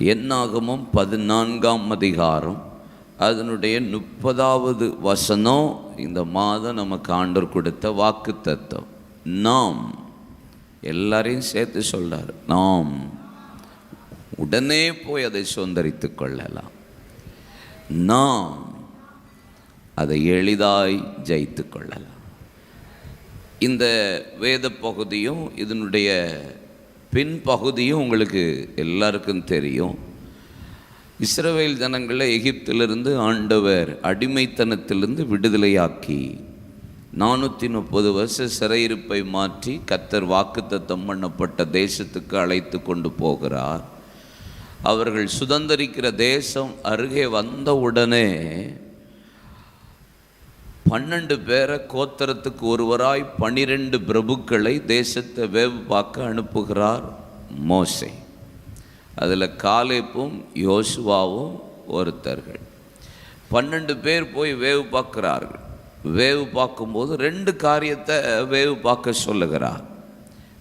என்னாகமும் பதினான்காம் அதிகாரம். அதனுடைய முப்பதாவது வசனம் இந்த மாதம் நமக்கு ஆண்டர் கொடுத்த வாக்கு தத்துவம் நாம் எல்லாரையும் சேர்த்து சொல்கிறார் நாம் உடனே போய் அதை சுதந்திரித்து கொள்ளலாம். நாம் அதை எளிதாய் ஜெயித்து கொள்ளலாம். இந்த வேத பகுதியும் இதனுடைய பின்பகுதியும் உங்களுக்கு எல்லாருக்கும் தெரியும். இஸ்ரவேல் ஜனங்களை எகிப்திலிருந்து ஆண்டவர் அடிமைத்தனத்திலிருந்து விடுதலையாக்கி நானூற்றி முப்பது வருஷ சிறையிருப்பை மாற்றி கத்தர் வாக்குத்தத்தம் பண்ணப்பட்ட தேசத்துக்கு அழைத்து கொண்டு போகிறார். அவர்கள் சுதந்திரிக்கிற தேசம் அருகே வந்தவுடனே பன்னெண்டு பேரை கோத்திரத்துக்கு ஒருவராய் பனிரெண்டு பிரபுக்களை தேசத்தை வேவு பார்க்க அனுப்புகிறார் மோசை. அதில் காலேப்பும் யோசுவாவும் ஒருத்தர்கள். பன்னெண்டு பேர் போய் வேவு பார்க்குறார்கள் வேவு பார்க்கும்போது ரெண்டு காரியத்தை வேவு பார்க்க சொல்லுகிறார்.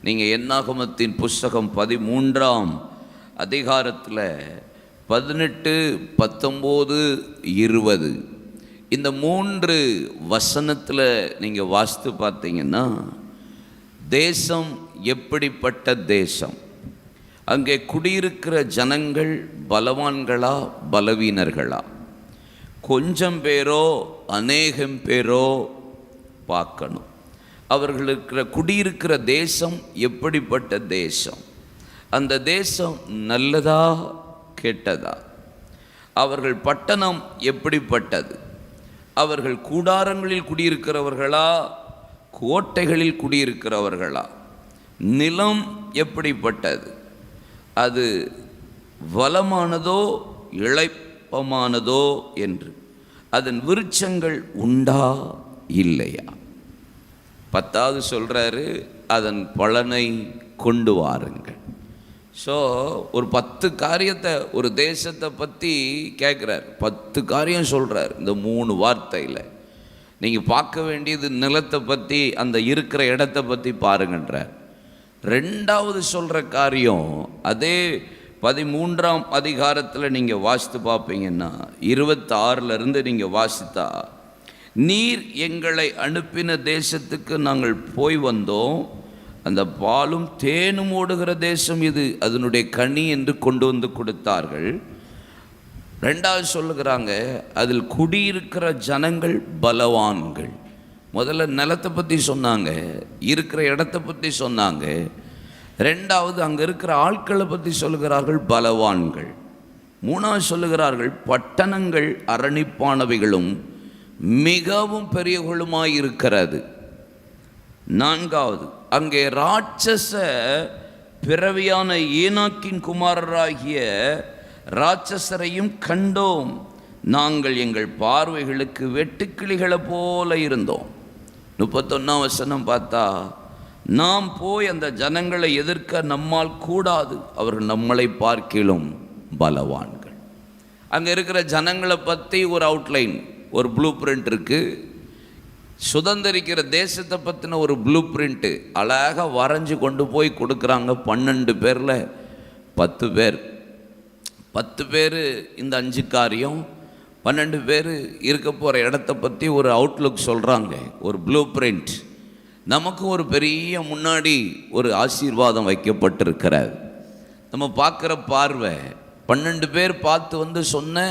நீங்கள் என்னாகமத்தின் புஸ்தகம் பதிமூன்றாம் அதிகாரத்தில் பதினெட்டு பத்தொம்போது இருபது இந்த மூன்று வசனத்தில் நீங்கள் வாசித்து பார்த்தீங்கன்னா தேசம் எப்படிப்பட்ட தேசம்? அங்கே குடியிருக்கிற ஜனங்கள் பலவான்களா பலவீனர்களா? கொஞ்சம் பேரோ அநேகம் பேரோ பார்க்கணும். அவர்களுக்கு குடியிருக்கிற தேசம் எப்படிப்பட்ட தேசம்? அந்த தேசம் நல்லதா கெட்டதா? அவர்கள் பட்டணம் எப்படிப்பட்டது? அவர்கள் கூடாரங்களில் குடியிருக்கிறவர்களா? கோட்டைகளில் குடியிருக்கிறவர்களா? நிலம் எப்படிப்பட்டது? அது வளமானதோ இழைப்பமானதோ என்று. அதன் விருட்சங்கள் உண்டா? இல்லையா? பத்தாவது சொல்கிறாரு அதன் பலனை கொண்டு வாருங்கள். ஸோ ஒரு பத்து காரியத்தை ஒரு தேசத்தை பற்றி கேட்குறார் பத்து காரியம் சொல்கிறார் இந்த மூணு வார்த்தையில். நீங்கள் பார்க்க வேண்டியது நிலத்தை பற்றி அந்த இருக்கிற இடத்த பற்றி பாருங்கன்றார். ரெண்டாவது சொல்கிற காரியம் அதே பதிமூன்றாம் அதிகாரத்தில் நீங்கள் வாசித்து பார்ப்பீங்கன்னா இருபத்தாறுலேருந்து நீங்கள் வாசித்தா நீர் எங்களை அனுப்பின தேசத்துக்கு நாங்கள் போய் வந்தோம். அந்த பாலும் தேனும் ஓடுகிற தேசம் இது. அதனுடைய கனி என்று கொண்டு வந்து கொடுத்தார்கள். ரெண்டாவது சொல்லுகிறாங்க அதில் குடியிருக்கிற ஜனங்கள் பலவான்கள். முதல்ல நிலத்தை பற்றி சொன்னாங்க இருக்கிற இடத்த பற்றி சொன்னாங்க. ரெண்டாவது அங்கே இருக்கிற ஆட்களை பற்றி சொல்லுகிறார்கள் பலவான்கள். மூணாவது சொல்லுகிறார்கள் பட்டணங்கள் அரணிப்பானவைகளும் மிகவும் பெரியவர்களுமாய் இருக்கிறது நான்காவது அங்கே ராட்சச பிறவியான ஈனாக்கின் குமாரராகிய ராட்சசரையும் கண்டோம். நாங்கள் எங்கள் பார்வைகளுக்கு வெட்டுக்கிளிகளை போல இருந்தோம். முப்பத்தொன்னாம் வசனம் பார்த்தா நாம் போய் அந்த ஜனங்களை எதிர்க்க நம்மால் கூடாது. அவர்கள் நம்மளை பார்க்கிலும் பலவான்கள். அங்கே இருக்கிற ஜனங்களை பற்றி ஒரு அவுட்லைன் ஒரு ப்ளூ பிரிண்ட் இருக்குது சுதந்திரிக்கிற தேசத்தை பற்றின ஒரு ப்ளூ பிரிண்ட்டு அழகாக வரைஞ்சி கொண்டு போய் கொடுக்குறாங்க. பன்னெண்டு பேரில் பத்து பேர். பத்து பேர் இந்த அஞ்சு காரியம் பன்னெண்டு பேர் இருக்க போகிற இடத்த பற்றி ஒரு அவுட்லுக் சொல்கிறாங்க ஒரு ப்ளூ பிரிண்ட் நமக்கு ஒரு பெரிய முன்னாடி ஒரு ஆசீர்வாதம் வைக்கப்பட்டிருக்கிறார் நம்ம பார்க்குற பார்வை பன்னெண்டு பேர் பார்த்து வந்து சொன்ன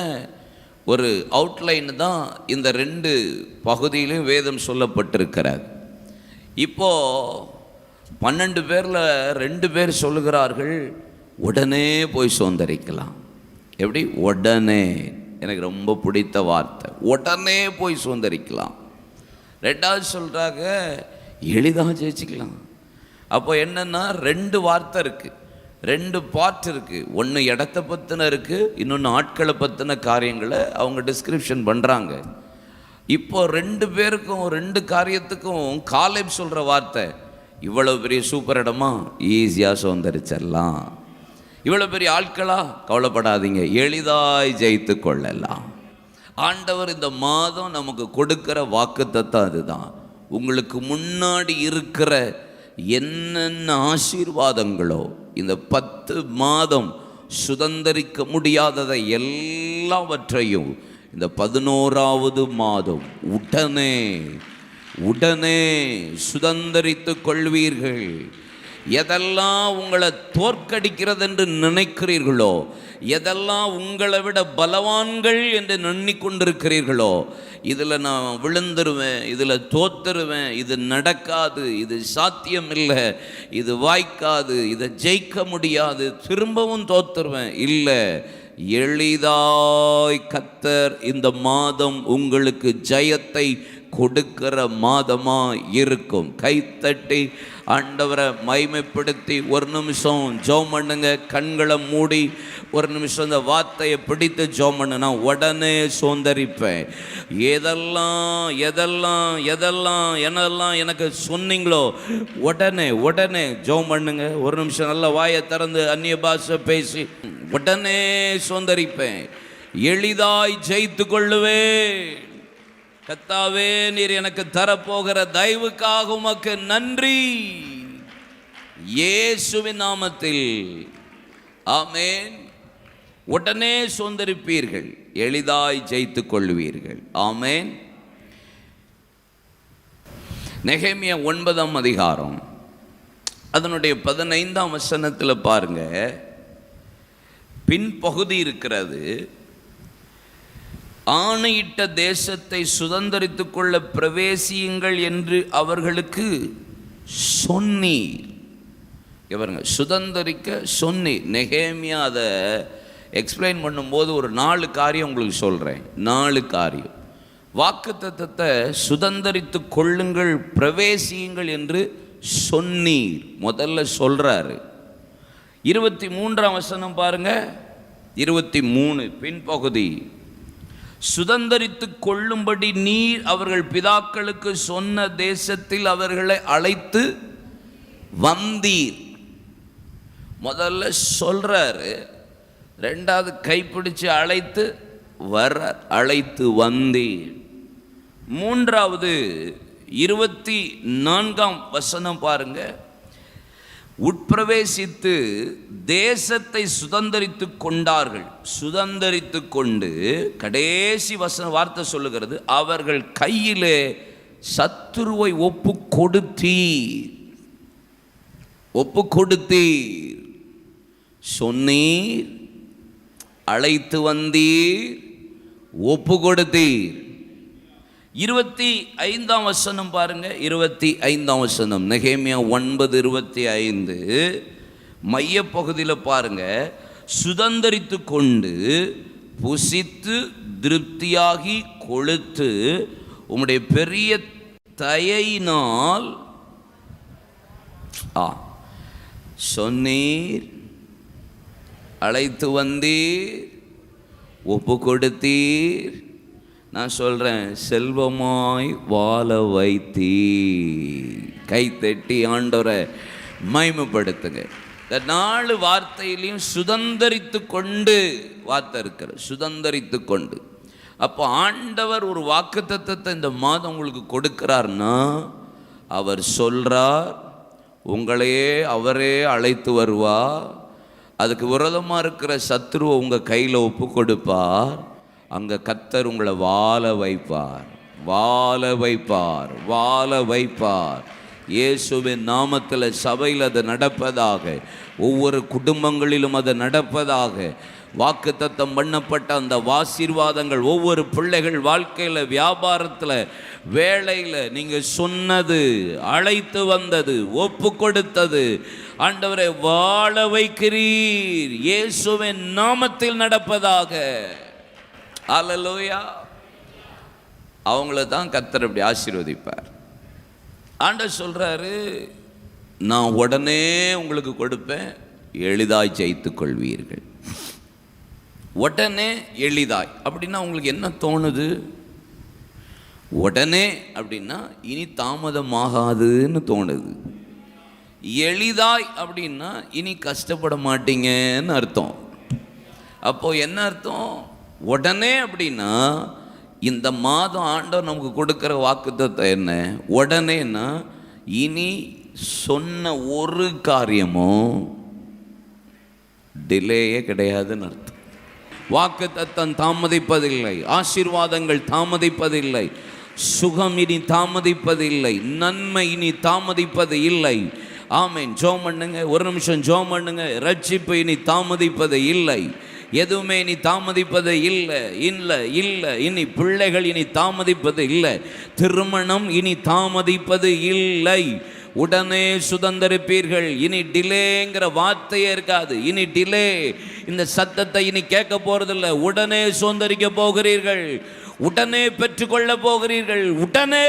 ஒரு அவுட்லைன் தான் இந்த ரெண்டு பகுதியிலும் வேதம் சொல்லப்பட்டிருக்கிறார் இப்போது பன்னெண்டு பேரில் ரெண்டு பேர் சொல்லுகிறார்கள் உடனே போய் சுதந்திரிக்கலாம். எப்படி? உடனே. எனக்கு ரொம்ப பிடித்த வார்த்தை. உடனே போய் சுதந்திரிக்கலாம். ரெண்டாவது சொல்கிறாங்க எளிதாக ஜெயிச்சிக்கலாம். அப்போ என்னென்னா ரெண்டு வார்த்தை இருக்குது ரெண்டு பார்ட் இருக்குது ஒன்று இடத்த பற்றின இருக்குது இன்னொன்று ஆட்களை பற்றின காரியங்களை அவங்க டிஸ்கிரிப்ஷன் பண்ணுறாங்க இப்போ ரெண்டு பேருக்கும் ரெண்டு காரியத்துக்கும் காலேப் சொல்கிற வார்த்தை இவ்வளோ பெரிய சூப்பர் இடமா? ஈஸியாக சுதந்திரிச்சிடலாம் இவ்வளோ பெரிய ஆட்களா? கவலைப்படாதீங்க. எளிதாய் ஜெயித்து கொள்ளலாம். ஆண்டவர் இந்த மாதம் நமக்கு கொடுக்கிற வாக்குத்தத்தம் அதுதான். உங்களுக்கு முன்னாடி இருக்கிற என்னென்ன ஆசீர்வாதங்களோ இந்த பத்து மாதம் சுதந்தரிக்க முடியாததை எல்லாவற்றையும் இந்த பதினோராவது மாதம் உடனே உடனே சுதந்திரித்து கொள்வீர்கள். எதெல்லாம் உங்களை தோற்கடிக்கிறது என்று நினைக்கிறீர்களோ எதெல்லாம் உங்களை விட பலவான்கள் என்று எண்ணிக்கொண்டிருக்கிறீர்களோ இதில் நான் விழுந்துருவேன் இதில் தோத்துருவேன் இது நடக்காது இது சாத்தியம் இல்லை இது வாய்க்காது இதை ஜெயிக்க முடியாது திரும்பவும் தோத்துருவேன். இல்லை எளிதாய் கத்தர் இந்த மாதம் உங்களுக்கு ஜெயத்தை கொடுக்கிற மாதமா இருக்கும். கைத்தட்டி ஆண்டவரை மைமைப்படுத்தி ஒரு நிமிஷம் ஜோம் பண்ணுங்க. கண்களை மூடி ஒரு நிமிஷம் இந்த வார்த்தையை பிடித்து ஜோம் பண்ணுனா உடனே சோந்தரிப்பேன் எதெல்லாம் எதெல்லாம் எதெல்லாம் என்னெல்லாம் எனக்கு சொன்னீங்களோ உடனே உடனே ஜோம் பண்ணுங்க. ஒரு நிமிஷம் நல்ல வாயை திறந்து அந்நிய பாஷை பேசி உடனே சோந்தரிப்பேன் எளிதாய் ஜெயித்து கொள்ளுவேன். கத்தாவே நீர் எனக்கு தரப்போகிற தயவுக்காக உமக்கு நன்றி. இயேசுவின் நாமத்தில். ஆமேன். உடனே சுந்தரிப்பீர்கள் எளிதாய் ஜெயித்து கொள்வீர்கள். ஆமேன். நெகேமியா ஒன்பதாம் அதிகாரம். அதனுடைய பதினைந்தாம் வசனத்தில் பாருங்க. பின்பகுதி இருக்கிறது. ஆணையிட்ட தேசத்தை சுதந்திரித்து கொள்ள பிரவேசியுங்கள் என்று அவர்களுக்கு சொன்னீர். இவருங்க சுதந்தரிக்க சொன்னீர். நெகேமியா அதை எக்ஸ்பிளைன் பண்ணும்போது ஒரு நாலு காரியம் உங்களுக்கு சொல்கிறேன் நாலு காரியம். வாக்கு தத்துவத்தை சுதந்தரித்து கொள்ளுங்கள் பிரவேசியுங்கள் என்று சொன்னீர். முதல்ல சொல்கிறாரு இருபத்தி மூன்றாம் வசனம் பாருங்கள் இருபத்தி மூணு பின்பகுதி. சுதந்தரித்து கொள்ளும்படி நீர் அவர்கள் பிதாக்களுக்கு சொன்ன தேசத்தில் அவர்களை அழைத்து வந்தீர். முதல்ல சொல்றாரு ரெண்டாவது கைப்பிடிச்சு அழைத்து வர அழைத்து வந்தீர். மூன்றாவது இருபத்தி நான்காம் வசனம் பாருங்கள் உட்பிரவேசித்து தேசத்தை சுதந்தரித்து கொண்டார்கள். சுதந்திரித்து கொண்டு கடைசி வசன வார்த்தை சொல்லுகிறது அவர்கள் கையிலே சத்துருவை ஒப்பு கொடுத்தீர். ஒப்பு கொடுத்தீர். சொன்னீர் அழைத்து வந்தீர் ஒப்பு கொடுத்தீர். இருபத்தி ஐந்தாம் வசனம் பாருங்க இருபத்தி ஐந்தாம் வசனம். நெகேமியா ஒன்பது இருபத்தி ஐந்து மையப்பகுதியில் பாருங்க சுதந்தரித்து கொண்டு புசித்து திருப்தியாகி கொளுத்து உம்முடைய பெரிய தயையினால் ஆ சொன்னீர் அழைத்து வந்தீர் ஒப்பு கொடுத்தீர் நான் சொல்கிறேன் செல்வமாய் வாழ வைத்தி. கை தட்டி ஆண்டவரை மைமைப்படுத்துங்க இந்த நாலு வார்த்தையிலையும் சுதந்திரித்து கொண்டு வார்த்தை இருக்கிற சுதந்திரித்து கொண்டு. அப்போ ஆண்டவர் ஒரு வாக்குத்தத்தத்தை இந்த மாதம் உங்களுக்கு கொடுக்கிறார்னா அவர் சொல்கிறார் உங்களையே அவரே அழைத்து வருவார். அதுக்கு விரோதமாக இருக்கிற சத்ருவை உங்கள் கையில் ஒப்பு கொடுப்பார். அங்கே கத்தர் உங்களை வாழ வைப்பார் வாழ வைப்பார் வாழ வைப்பார். இயேசுவின் நாமத்தில் சபையில் அது நடப்பதாக ஒவ்வொரு குடும்பங்களிலும் அது நடப்பதாக வாக்குத்தத்தம் பண்ணப்பட்ட அந்த ஆசீர்வாதங்கள் ஒவ்வொரு பிள்ளைகள் வாழ்க்கையில் வியாபாரத்தில் வேலையில் நீங்கள் சொன்னது அழைத்து வந்தது ஒப்பு கொடுத்தது ஆண்டவரை வாழ வைக்கிறீர். இயேசுவின் நாமத்தில் நடப்பதாக. அலலோயா அவங்கள தான் கத்தர் அப்படி ஆசீர்வதிப்பார். ஆண்டவர் சொல்கிறாரு நான் உடனே உங்களுக்கு கொடுப்பேன் எளிதாய் ஜெயித்து கொள்வீர்கள் உடனே எளிதாய். அப்படின்னா உங்களுக்கு என்ன தோணுது? உடனே அப்படின்னா இனி தாமதமாகாதுன்னு தோணுது. எளிதாய் அப்படின்னா இனி கஷ்டப்பட மாட்டீங்கன்னு அர்த்தம். அப்போது என்ன அர்த்தம்? உடனே அப்படின்னா இந்த மாதம் ஆண்டவர் நமக்கு கொடுக்குற வாக்குத்தத்தை என்ன? உடனேன்னா இனி சொன்ன ஒரு காரியமும் டிலேயே கிடையாதுன்னு அர்த்தம். வாக்கு தத்தம் தாமதிப்பதில்லை ஆசீர்வாதங்கள் தாமதிப்பதில்லை சுகம் இனி தாமதிப்பதில்லை நன்மை இனி தாமதிப்பது இல்லை. ஆமேன். ஜோம் பண்ணுங்க ஒரு நிமிஷம் ஜோம் பண்ணுங்க ரட்சிப்பு இனி தாமதிப்பது இல்லை. எதுவுமே இனி தாமதிப்பது இல்லை இல்லை இல்லை. இனி பிள்ளைகள் இனி தாமதிப்பது இல்லை. திருமணம் இனி தாமதிப்பது இல்லை. உடனே சுதந்திரிப்பீர்கள். இனி டிலேங்கிற வார்த்தையே இருக்காது. இனி டிலே. இந்த சத்தத்தை இனி கேட்க போகிறதில்ல உடனே சுதந்திரிக்க போகிறீர்கள். உடனே பெற்றுக்கொள்ள போகிறீர்கள். உடனே!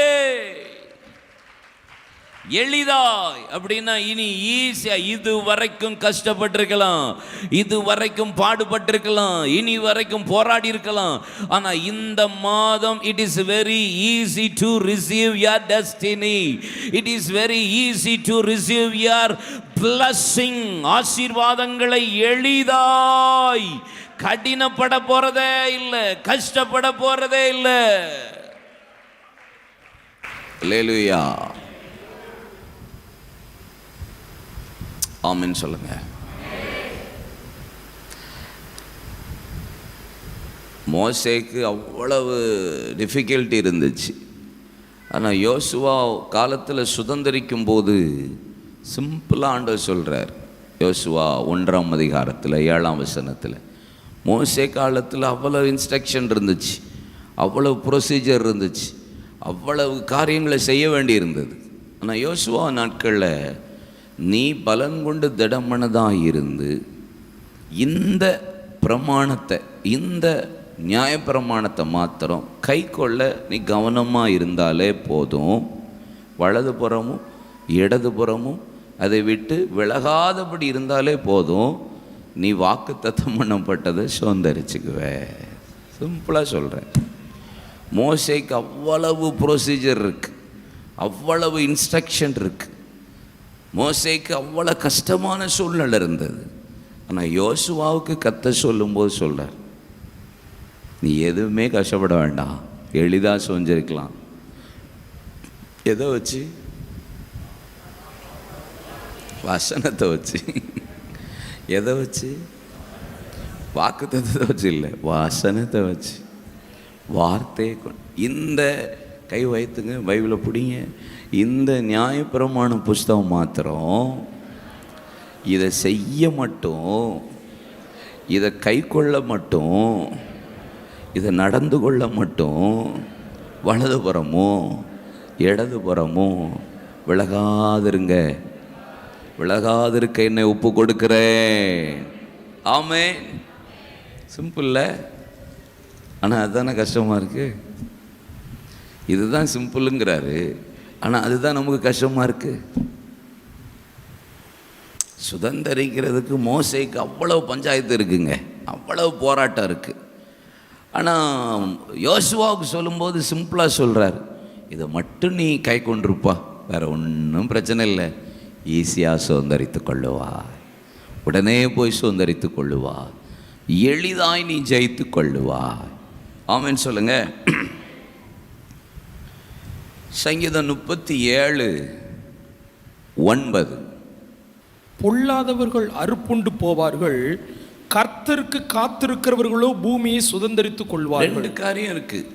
எளிதாய் அப்படின்னா இனி ஈஸியா இது வரைக்கும் கஷ்டப்பட்டிருக்கலாம் இது வரைக்கும் பாடுபட்டிருக்கலாம் இனி வரைக்கும் போராடி இருக்கலாம் ஆனா இந்த மாதம் it is very easy to receive your destiny it is very easy to receive your blessing ஆசீர்வாதங்களை எளிதாய். கடினப்பட போறதே இல்லை கஷ்டப்பட போறதே இல்லை. லேலுயா ஆமின்னு சொல்லுங்க. மோசேக்கு அவ்வளவு டிஃபிகல்ட்டி இருந்துச்சு. ஆனால் யோசுவா காலத்தில் சுதந்திரிக்கும் போது சிம்பிளாக ஆண்டவர் சொல்கிறார் யோசுவா ஒன்றாம் அதிகாரத்தில் ஏழாம் வசனத்தில். மோசே காலத்தில் அவ்வளவு இன்ஸ்ட்ரக்ஷன் இருந்துச்சு. அவ்வளவு ப்ரொசீஜர் இருந்துச்சு. அவ்வளவு காரியங்களை செய்ய வேண்டி இருந்தது ஆனால் யோசுவா நாட்களில் நீ பலங்கொண்டு திடமனதாயிருந்து இருந்து இந்த பிரமாணத்தை இந்த நியாயப்பிரமாணத்தை மாத்திரம் கை கொள்ள நீ கவனமாக இருந்தாலே போதும். வலதுபுறமும் இடதுபுறமும் அதை விட்டு விலகாதபடி இருந்தாலே போதும். நீ வாக்கு தத்தம் பண்ணப்பட்டதை சுதந்திரிச்சுக்குவே. சிம்பிளாக சொல்கிறேன் மோசைக்கு அவ்வளவு ப்ரொசீஜர் இருக்குது அவ்வளவு இன்ஸ்ட்ரக்ஷன் இருக்குது மோசைக்கு அவ்வளோ கஷ்டமான சூழ்நிலை இருந்தது. ஆனால் யோசுவாவுக்கு கத்த சொல்லும்போது சொல்கிறார் நீ எதுவுமே கஷ்டப்பட வேண்டாம் எளிதாக செஞ்சிருக்கலாம் எதை வச்சு? வசனத்தை வச்சு. எதை வச்சு? வாக்கு வச்சு இல்லை வசனத்தை வச்சு. வார்த்தையை கொண்டு இந்த கை வைத்துங்க பைபிளை பிடிங்க இந்த நியாயப்பிரமாண புஸ்தகம் மாத்திரம் இதை செய்ய மட்டும் இதை கை கொள்ள மட்டும் இதை நடந்து கொள்ள மட்டும் வலதுபுறமும் இடதுபுறமும் விலகாதிருங்க. விலகாதிருக்க என்னை ஒப்பு கொடுக்குறேன். ஆமே சிம்பிளில் ஆனால் அதுதானே கஷ்டமாக இருக்குது இதுதான் சிம்பிளுங்கிறாரு ஆனால் அதுதான் நமக்கு கஷ்டமாக இருக்குது சுதந்திரிக்கிறதுக்கு மோசைக்கு அவ்வளவு பஞ்சாயத்து இருக்குங்க. அவ்வளவு போராட்டம் இருக்குது ஆனால் யோசுவாவுக்கு சொல்லும்போது சிம்பிளாக சொல்கிறார் இதை மட்டும் நீ கை கொண்டிருப்பா. வேறு ஒன்றும் பிரச்சனை இல்லை. ஈஸியாக சுதந்திரித்து கொள்ளுவா உடனே போய் சுதந்திரித்து கொள்ளுவா எளிதாய் நீ ஜெயித்து கொள்ளுவா ஆமென்னு சொல்லுங்கள் சங்கீதம் முப்பத்தி ஏழு ஒன்பது. பொல்லாதவர்கள் அறுப்புண்டு போவார்கள் கர்த்தருக்கு காத்திருக்கிறவர்களோ பூமியை சுதந்தரித்துக் கொள்வார்கள். ரெண்டு காரியம் இருக்கு.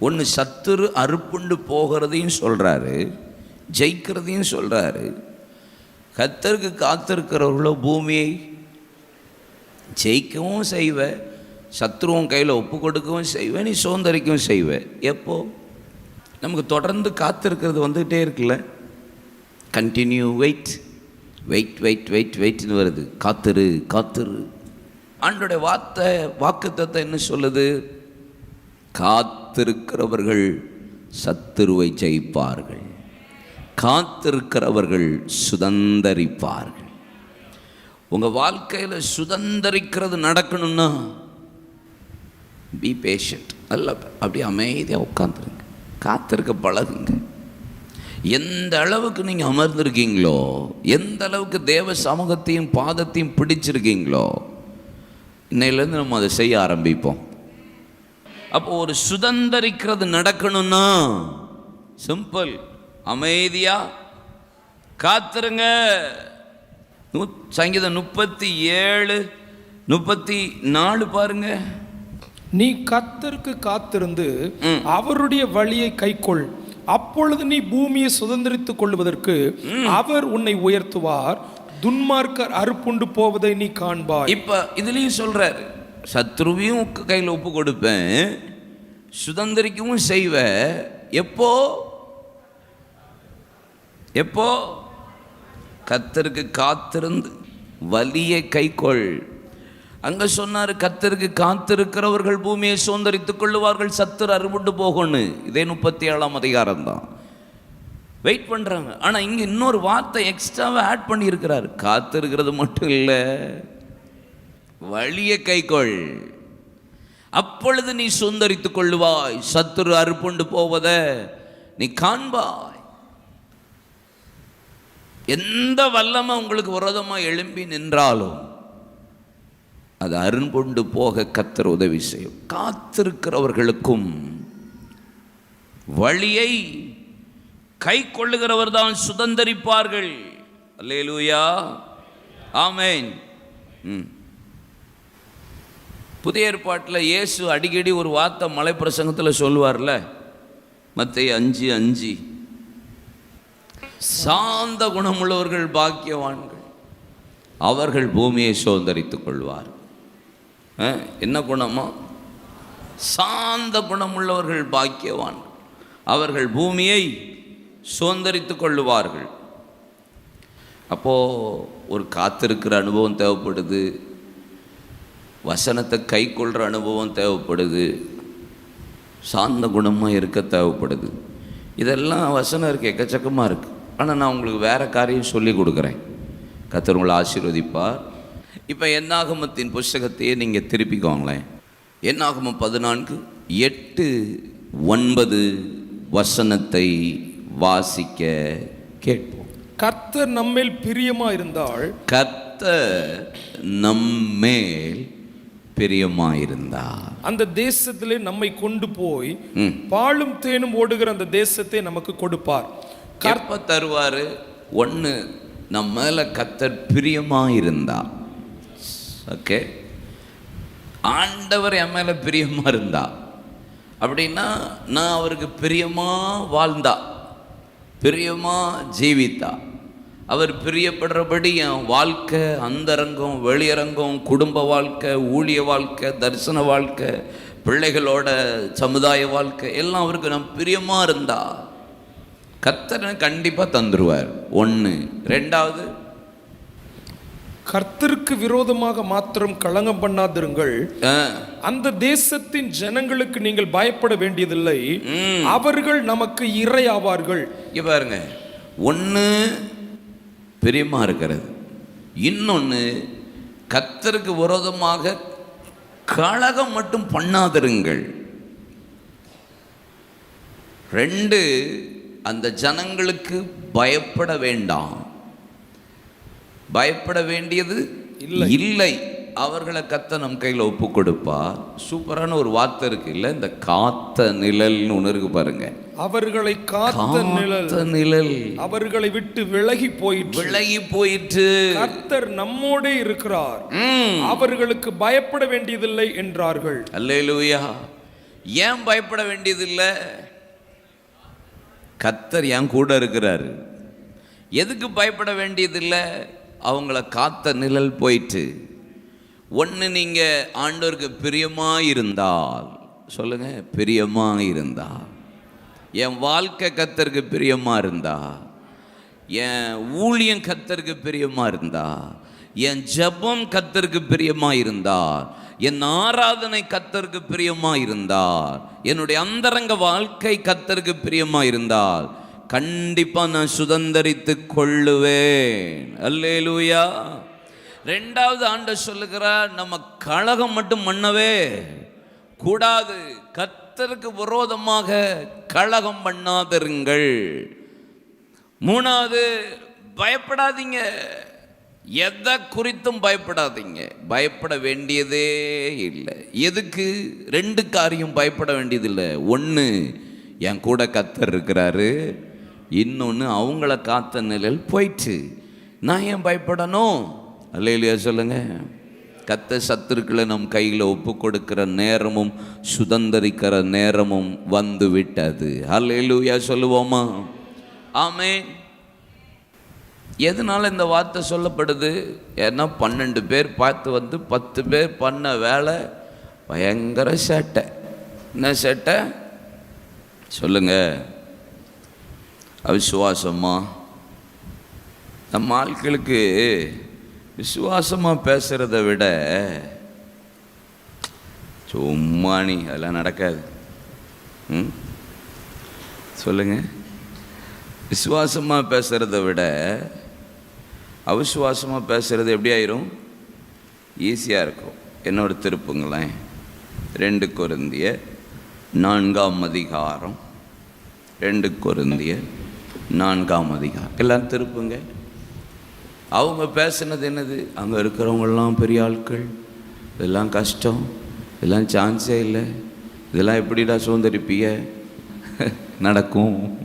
ஒன்று சத்துரு அறுப்புண்டு போகிறதையும் சொல்றாரு ஜெயிக்கிறதையும் சொல்றாரு. கத்தருக்கு காத்திருக்கிறவர்களோ பூமியை ஜெயிக்கவும் செய்வ சத்ருவும் கையில் ஒப்பு கொடுக்கவும் செய்வேன் நீ சுதந்திரிக்கவும் செய்வ. எப்போ? நமக்கு தொடர்ந்து காத்திருக்கிறது வந்துகிட்டே இருக்குல்ல? Continue wait wait wait wait வெயிட்னு வருது. காத்திரு காத்துரு. ஆண்டோடைய வார்த்தை வாக்குத்தத்தை என்ன சொல்லுது? காத்திருக்கிறவர்கள் சத்துருவை ஜெயிப்பார்கள். காத்திருக்கிறவர்கள் சுதந்தரிப்பார்கள். உங்கள் வாழ்க்கையில் சுதந்தரிக்கிறது நடக்கணும்னா பி பேஷண்ட் நல்ல அப்படியே அமைதியாக உட்காந்துருங்க காத்திருக்க பழகுங்க. எந்த அளவுக்கு நீங்கள் அமர்ந்திருக்கீங்களோ எந்த அளவுக்கு தேவ சமூகத்தையும் பாதத்தையும் பிடிச்சிருக்கீங்களோ இன்னையிலேருந்து நம்ம அதை செய்ய ஆரம்பிப்போம். அப்போ ஒரு சுதந்திரிக்கிறது நடக்கணும்னா சிம்பிள் அமைதியாக காத்துருங்க. சங்கீதம் முப்பத்தி ஏழு முப்பத்தி நாலு பாருங்க. நீ கர்த்தருக்கு காத்திருந்து அவருடைய வழியை கைக்கொள். அப்பொழுது நீ பூமியை சுதந்திரித்துக் கொள்வதற்கு அவர் உன்னை உயர்த்துவார். துன்மார்க்கர் அறுப்புண்டு போவதை நீ காண்பாய். இப்ப இதுலயும் சொல்றாரு சத்ருவையும் கையில் ஒப்பு கொடுப்பேன் சுதந்திரிக்கவும் செய்வ. எப்போ? எப்போ? கத்தருக்கு காத்திருந்து வலியை கைக்கொள். அங்க சொன்னார் கத்தருக்கு காத்திருக்கிறவர்கள் பூமியை சுதந்திரித்துக் கொள்ளுவார்கள் சத்துரு அறுபட்டு போகணும் இதே முப்பத்தி ஏழாம் அதிகாரம் தான். வெயிட் பண்ணுறாங்க ஆனால் இங்கே இன்னொரு வார்த்தை எக்ஸ்ட்ராவாக ஆட் பண்ணியிருக்கிறார். காத்திருக்கிறது மட்டும் இல்லை. வழியை கைகொள் அப்பொழுது நீ சுந்தரித்துக் கொள்ளுவாய். சத்துரு அறுப்புண்டு போவத நீ காண்பாய். எந்த வல்லமை உங்களுக்கு விரோதமாக எழும்பி நின்றாலும் அது அருண் கொண்டு போக கத்தர் உதவி செய்யும். காத்திருக்கிறவர்களுக்கும் வழியை கை கொள்ளுகிறவர் தான் சுதந்தரிப்பார்கள். அல்லேலூயா. ஆமேன். புதிய ஏற்பாட்டில் இயேசு அடிக்கடி ஒரு வார்த்தை மலை பிரசங்கத்தில் சொல்லுவார்ல? மத்திய அஞ்சு அஞ்சு. சாந்த குணமுள்ளவர்கள் பாக்கியவான்கள். அவர்கள் பூமியை சுதந்திரித்துக் கொள்வார்கள். என்ன குணமா? சாந்த குணமுள்ளவர்கள் பாக்கியவான். அவர்கள் பூமியை சுதந்திரித்து கொள்ளுவார்கள். அப்போது ஒரு காத்திருக்கிற அனுபவம் தேவைப்படுது. வசனத்தை கை கொள்கிற அனுபவம் தேவைப்படுது. சாந்த குணமாக இருக்க தேவைப்படுது. இதெல்லாம் வசனம் இருக்குது எக்கச்சக்கமாக இருக்குது ஆனால் நான் உங்களுக்கு வேறு காரியம் சொல்லி கொடுக்குறேன். கத்தர் உங்களை ஆசீர்வதிப்பார். இப்போ என்னாகமத்தின் புஸ்தகத்தையே நீங்கள் திருப்பிக்கோங்களேன். என்னாகமம் பதினான்கு எட்டு ஒன்பது வசனத்தை வாசிக்க கேட்போம். கர்த்தர் நம்மேல் பிரியமா இருந்தால் கர்த்தர் நம்மேல் பிரியமாயிருந்தார். அந்த தேசத்திலே நம்மை கொண்டு போய். பாலும் தேனும் ஓடுகிற அந்த தேசத்தை நமக்கு கொடுப்பார். கற்ப தருவார்? ஒன்று நம்ம மேலே கத்தர் பிரியமாயிருந்தா ஓகே ஆண்டவர் என் மேலே பிரியமாக இருந்தா. அப்படின்னா நான் அவருக்கு பிரியமாக வாழ்ந்தா. பிரியமாக ஜீவித்தா. அவர் பிரியப்படுறபடி என் வாழ்க்கை அந்தரங்கம் வெளியரங்கம் குடும்ப வாழ்க்கை ஊழிய வாழ்க்கை தரிசன வாழ்க்கை பிள்ளைகளோட சமுதாய வாழ்க்கை எல்லாம் அவருக்கு நான் பிரியமாக இருந்தா. கத்தனை கண்டிப்பாக தந்துடுவார் ஒன்று ரெண்டாவது கர்த்தருக்கு விரோதமாக மாத்திரம் களங்கம் பண்ணாதிருங்கள். அந்த தேசத்தின் ஜனங்களுக்கு நீங்கள் பயப்பட வேண்டியதில்லை. அவர்கள் நமக்கு இரையாவார்கள். இங்க பாருங்க. ஒன்று பிரியமாக இருக்கிறது. இன்னொன்று கத்தருக்கு விரோதமாக கழகம் மட்டும் பண்ணாதிருங்கள். ரெண்டு அந்த ஜனங்களுக்கு பயப்பட வேண்டாம். பயப்பட வேண்டியது இல்லை. இல்லை. அவர்களை கத்த நம் கையில் ஒப்பு கொடுப்பா சூப்பரான ஒரு வார்த்தை இருக்கு. இல்லை இந்த காத்த நிழல்னு ஒன்று இருக்கு பாருங்க. அவர்களை காத்த நிழல். நிழல். அவர்களை விட்டு விலகி போயிற்று. விலகி போயிற்று. கர்த்தர் நம்மோடே இருக்கிறார். அவர்களுக்கு பயப்பட வேண்டியதில்லை என்றார்கள். அல்லேலூயா. ஏன் பயப்பட வேண்டியதில்லை? கத்தர் என் கூட இருக்கிறாரு. எதுக்கு பயப்பட வேண்டியதில்லை? அவங்கள காத்த நிழல் போயிட்டு ஒன்று நீங்கள் ஆண்டோருக்கு பிரியமாக இருந்தால் சொல்லுங்கள் பிரியமாக இருந்தால் என் வாழ்க்கை கத்தருக்கு பிரியமாக இருந்தா என் ஊழியம் கத்தருக்கு பிரியமாக இருந்தா என் ஜெபம் கத்தருக்கு பிரியமாக இருந்தால் என் ஆராதனை கத்தருக்கு பிரியமாக இருந்தால் என்னுடைய அந்தரங்க வாழ்க்கை கத்தருக்கு பிரியமாக இருந்தால் கண்டிப்பாக நான் சுதந்தரித்து கொள்ளுவேன். அல்லே லூயா ரெண்டாவது ஆண்டு சொல்லுகிறார் நம்ம கழகம் மட்டும் பண்ணவே கூடாது. கத்தருக்கு விரோதமாக கழகம் பண்ணாதிருங்கள். மூணாவது பயப்படாதீங்க. எதை குறித்தும் பயப்படாதீங்க. பயப்பட வேண்டியதே இல்லை. எதுக்கு? ரெண்டு காரியம் பயப்பட வேண்டியதில்லை. ஒன்று என் கூட கத்தர் இருக்கிறாரு. இன்னொன்று அவங்கள காத்த நிலையில் போயிட்டு நான் ஏன் பயப்படணும்? அல்லையா சொல்லுங்கள் கத்த சத்துருக்களை நம் கையில் ஒப்பு கொடுக்கிற நேரமும் சுதந்திரிக்கிற நேரமும் வந்து விட்டது ஹல்லேலூயா சொல்லுவோமா? ஆமே எதனால இந்த வார்த்தை சொல்லப்படுது? ஏன்னா பன்னெண்டு பேர் பார்த்து வந்து பத்து பேர் பண்ண வேலை பயங்கர சேட்டை. என்ன சேட்டை? சொல்லுங்கள் அவிசுவாசமா? நம்ம ஆட்களுக்கு விசுவாசமாக பேசுகிறத விட சும்மா நீ அதெல்லாம் நடக்காது. ம்? சொல்லுங்க. விசுவாசமாக பேசுகிறத விட அவிசுவாசமாக பேசுகிறது எப்படி ஆயிரும்? ஈஸியாக இருக்கும். என்னோட திருப்புங்களேன். ரெண்டு குருந்திய நான்காம் அதிகாரம் ரெண்டு குருந்திய நான்காம் அதிகாரம். எல்லாம் திருப்புங்க. அவங்க பேசுனது என்னது? அங்கே இருக்கிறவங்கெல்லாம் பெரிய ஆட்கள். இதெல்லாம் கஷ்டம். இதெல்லாம் சான்ஸே இல்லை. இதெல்லாம் எப்படிடா சுதந்திரிப்பிய நடக்கும்.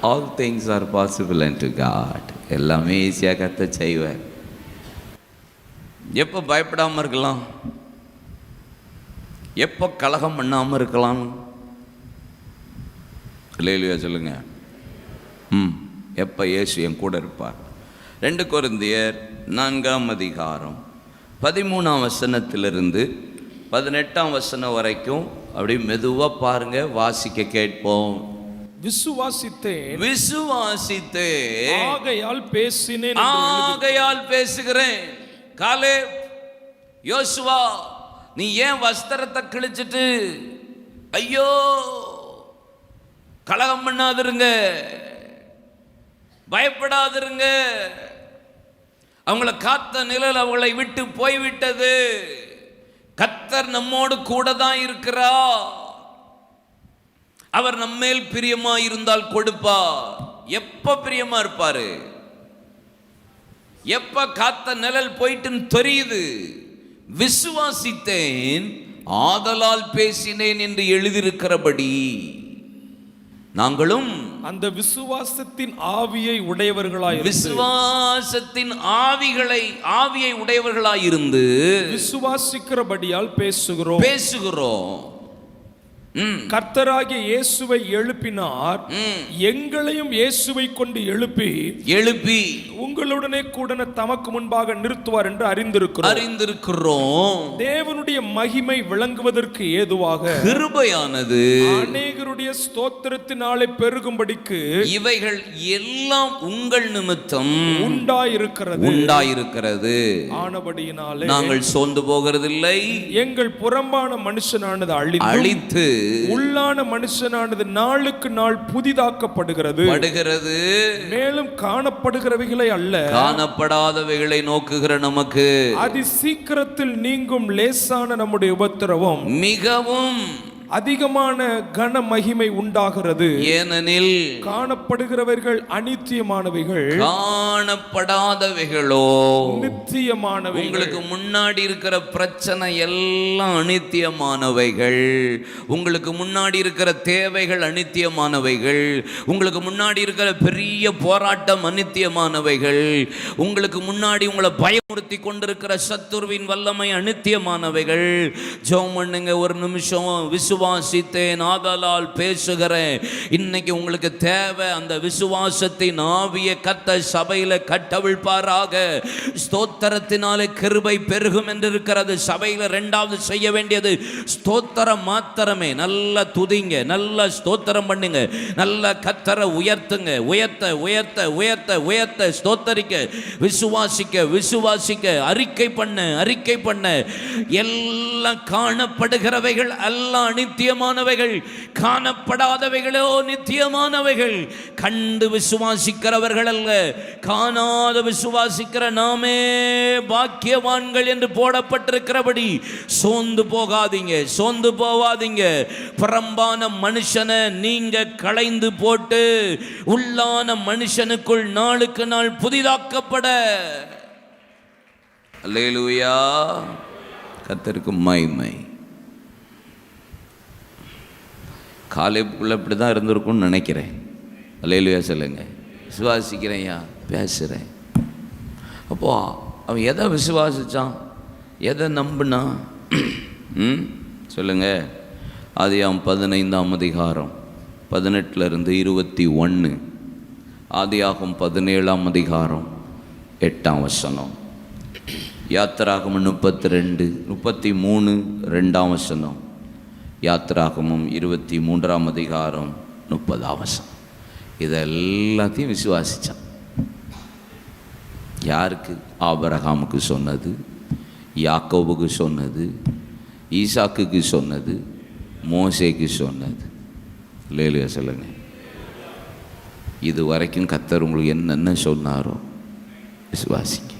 All things are possible to God எல்லாமே ஈஸியாக கத்த செய்வேன் எப்போ பயப்படாமல் இருக்கலாம்? எப்போ கலகம் பண்ணாமல் இருக்கலாம்? இல்லையா சொல்லுங்கள் ம் எப்போ இயேசு என் கூட இருப்பார்? ரெண்டு கொரிந்தியர் நான்காம் அதிகாரம் பதிமூணாம் வசனத்திலிருந்து பதினெட்டாம் வசனம் வரைக்கும் அப்படியே மெதுவாக பாருங்க வாசிக்க கேட்போம். விசுவாசித்தேன். விசுவாசித்தே ஆகையால் பேசினேன் ஆகையால் பேசுகிறேன். காலே யோசுவா நீ ஏன் வஸ்திரத்தை கிழிச்சிட்டு? ஐயோ கலகம் பண்ணாதிருங்க. பயப்படாதிருங்க. அவங்கள காத்த நிழல் அவங்களை விட்டு போய்விட்டது. கத்தர் நம்மோடு கூட தான் இருக்கிறா அவர் நம்மேல் பிரியமா இருந்தால் கொடுப்பா எப்ப பிரியமா இருப்பாரு? எப்ப காத்த நிழல் போயிட்டுன்னு தெரியுது? விசுவாசித்தேன் ஆதலால் பேசினேன் என்று எழுதியிருக்கிறபடி. நாங்களும் அந்த விசுவாசத்தின் ஆவியை உடையவர்களாய் இருந்து, விசுவாசத்தின் ஆவிகளை ஆவியை உடையவர்களாயிருந்து விசுவாசிக்கிறபடியால் பேசுகிறோம். பேசுகிறோம். கர்த்தராகிய இயேசுவை எழுப்பினார். எங்களையும் இயேசுவை கொண்டு எழுப்பி எழுப்பி. உங்களுடனே கூட தமக்கு முன்பாக நிறுத்துவார் என்று அறிந்திருக்கிறோம். அறிந்திருக்கிறோம். தேவனுடைய மகிமை விளங்குவதற்கு ஏதுவாக கிருபையானது. அநேகருடைய ஸ்தோத்திரத்தினாலே பெருகும்படிக்கு இவைகள் எல்லாம் உங்கள் நிமித்தம் உண்டாயிருக்கிறது. உண்டாயிருக்கிறது. ஆனபடியினாலே நாங்கள் சோர்ந்து போகிறதில்லை. எங்கள் புறம்பான மனுஷனானது அழிந்து அழித்து உள்ளான மனுஷனானது நாளுக்கு நாள் புதிதாக்கப்படுகிறது. படுகிறது. மேலும் காணப்படுகிறவைகளை அல்ல. காணப்படாதவைகளை நோக்குகிற நமக்கு. அதி சீக்கிரத்தில் நீங்கும் லேசான நம்முடைய உபத்திரவம். மிகவும் அதிகமான கன மகிமை உண்டாகிறது. ஏனெனில் காணப்படுகிறவர்கள் அனித்தியமானவைகள். காணப்படாதவைகளோ நித்தியமானவைகள். உங்களுக்கு முன்னாடி இருக்கிற பிரச்சனை எல்லாம் அனித்தியமானவைகள். உங்களுக்கு முன்னாடி இருக்கிற தேவைகள் அனித்தியமானவைகள். உங்களுக்கு முன்னாடி இருக்கிற பெரிய போராட்டம் அனித்தியமானவைகள். உங்களுக்கு முன்னாடி உங்களை பயமுறுத்தி கொண்டிருக்கிற சத்துருவின் வல்லமை அனித்தியமானவைகள். ஜெபம் பண்ணுங்க ஒரு நிமிஷம் விசுவாசித்தேன் ஆதலால் பேசுகிறேன். இன்னைக்கு உங்களுக்கு தேவை அந்த விசுவாசத்தின் ஆவிய கத்த சபையில் கட்டவிழ்ப்பாராக. ஸ்தோத்திரத்தினாலே கிருபை பெருகும் என்று இருக்கிறது சபையில் ரெண்டாவது செய்ய வேண்டியது ஸ்தோத்திரம் மாத்திரமே. நல்ல துதிங்க நல்ல ஸ்தோத்திரம் பண்ணுங்க. நல்ல கத்தரை உயர்த்துங்க. உயர்த்த உயர்த்த உயர்த்த உயர்த்த ஸ்தோத்தரிக்க விசுவாசிக்க விசுவாசிக்க அறிக்கை பண்ண அறிக்கை பண்ண. எல்லாம் காணப்படுகிறவைகள் எல்லாம் நித்தியமானவைகள் காணப்படாதவைகளோ நித்தியமானவைகள். கண்டு விசுவாசிக்கிறவர்கள் அல்ல காணாத விசுவாசிக்கிற நாமே பாக்கியவான்கள் என்று போடப்பட்டிருக்கிறபடி சோர்ந்து போகாதீங்க சோர்ந்து போவாதீங்க. புறம்பான மனுஷனை நீங்க களைந்து போட்டு உள்ளான மனுஷனுக்குள் நாளுக்கு நாள் புதிதாக்கப்பட. அல்லேலூயா. கத்தருக்கு மைமை காலைக்குள்ளே இப்படி தான் இருந்திருக்கும்னு நினைக்கிறேன். அல்லேலூயா சொல்லுங்க. விசுவாசிக்கிறேன்யா பேசுகிறேன் அப்போ அவன் எதை விசுவாசிச்சான்? எதை நம்புனா? ம் சொல்லுங்க. ஆதியாம் பதினைந்தாம் அதிகாரம் பதினெட்டுலேருந்து இருபத்தி ஒன்று ஆதியாகும் பதினேழாம் அதிகாரம் எட்டாம் வசனம். யாத்திராகும் முப்பத்தி ரெண்டு முப்பத்தி மூணு ரெண்டாம் வசனம். யாத்திராகமும் இருபத்தி மூன்றாம் அதிகாரம் முப்பது அவசம் இதை எல்லாத்தையும் யாருக்கு? ஆபரகாமுக்கு சொன்னது யாக்கோபுக்கு சொன்னது ஈசாக்குக்கு சொன்னது மோசேக்கு சொன்னது. லேலியா சொல்லுங்க? இது வரைக்கும் கத்தர் உங்களுக்கு என்னென்ன சொன்னாரோ விசுவாசிங்க.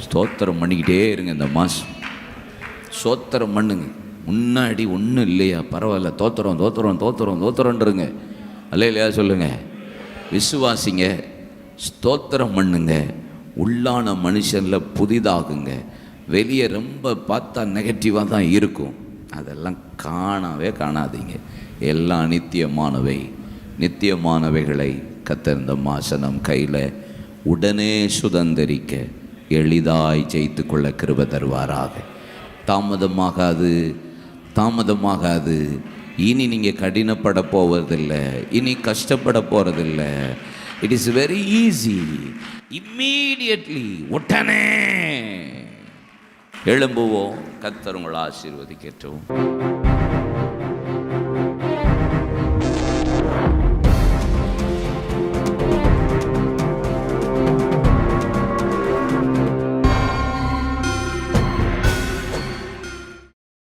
ஸ்தோத்திரம் பண்ணிக்கிட்டே இருங்க இந்த மாதம் சோத்திரம் பண்ணுங்க. முன்னாடி ஒன்றும் இல்லையா? பரவாயில்ல. தோத்துறோம் தோத்துறோம் தோத்துறோம் தோத்துறோன்றங்க. அல்ல இல்லையா சொல்லுங்க. விசுவாசிங்க ஸ்தோத்திரம் பண்ணுங்க. உள்ளான மனுஷனில் புதிதாகுங்க. வெளியே ரொம்ப பார்த்தா நெகட்டிவாக தான் இருக்கும். அதெல்லாம் காணவே காணாதீங்க. எல்லாம் நித்தியமானவை. நித்தியமானவைகளை கத்திருந்த மாசனம் கையில் உடனே சுதந்தரிக்க எளிதாய் ஜெயித்து கொள்ள கிருப தருவாராக. தாமதமாகாது. தாமதமாகாது. இனி நீங்கள் கடினப்பட போவதில்லை. இனி கஷ்டப்பட போகிறதில்லை it is very easy immediately உடனே எழும்புவோம். கத்தர் உங்களை ஆசீர்வதிக்கட்டும்.